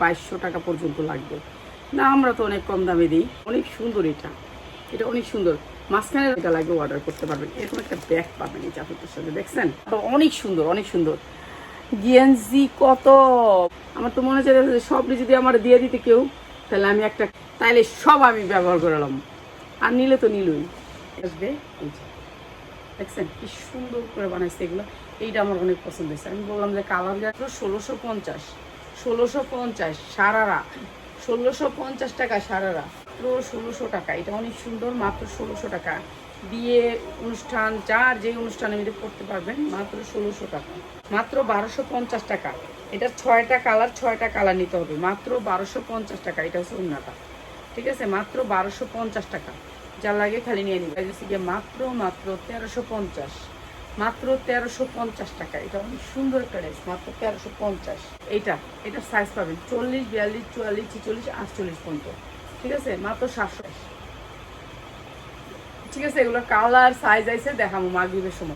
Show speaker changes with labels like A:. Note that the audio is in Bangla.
A: বাইশশো টাকা পর্যন্ত লাগবে। না, আমরা তো অনেক কম দামে দিই। অনেক সুন্দর এটা। এটা অনেক সুন্দর। মাঝখানে এটা লাগবে অর্ডার করতে পারবেন। এরকম একটা ব্যাগ পাবেন এই জাফরটার সাথে, দেখছেন? অনেক সুন্দর অনেক সুন্দর। গিয়েন্সি কত? আমার তো মনে হচ্ছে যে সব যদি আমার দিয়ে দিতে কেউ, তাহলে আমি একটা, তাইলে সব আমি ব্যবহার করলাম আর নিলে তো নিলই। আসবে দেখছেন? কি সুন্দর করে বানাইছে এগুলো। এইটা আমার অনেক পছন্দ হয়েছে। আমি বললাম যে কালার গাছ ষোলোশো পঞ্চাশ। ষোলোশো পঞ্চাশ, সারারা। ষোলোশো পঞ্চাশ টাকা সারারা। মাত্র ষোলোশো টাকা। এটা অনেক সুন্দর, মাত্র ষোলোশো টাকা। বিয়ে অনুষ্ঠান, যার যে অনুষ্ঠানে মিলে করতে পারবেন, মাত্র ষোলোশো টাকা। মাত্র বারোশো পঞ্চাশ টাকা। এটা ছয়টা কালার ছয়টা কালার নিতে হবে। মাত্র বারোশো পঞ্চাশ টাকা। এটা হচ্ছে অন্যটা ঠিক আছে? মাত্র বারোশো পঞ্চাশ টাকা। যা লাগে খালি নিয়ে নিবে। গেছে গিয়ে মাত্র মাত্র তেরোশো পঞ্চাশ। মাত্র তেরোশো পঞ্চাশ টাকা। এটা অনেক সুন্দর একটা ড্রেস মাত্র তেরোশো পঞ্চাশ। এইটা, এটা সাইজ পাবেন চল্লিশ, বিয়াল্লিশ, চুয়াল্লিশ, ছিচল্লিশ, আটচল্লিশ পর্যন্ত। ঠিক আছে? মাত্র সাতশো। ঠিক আছে? এগুলো কালার সাইজ আইসে দেখাবো মাগরীবের সময়।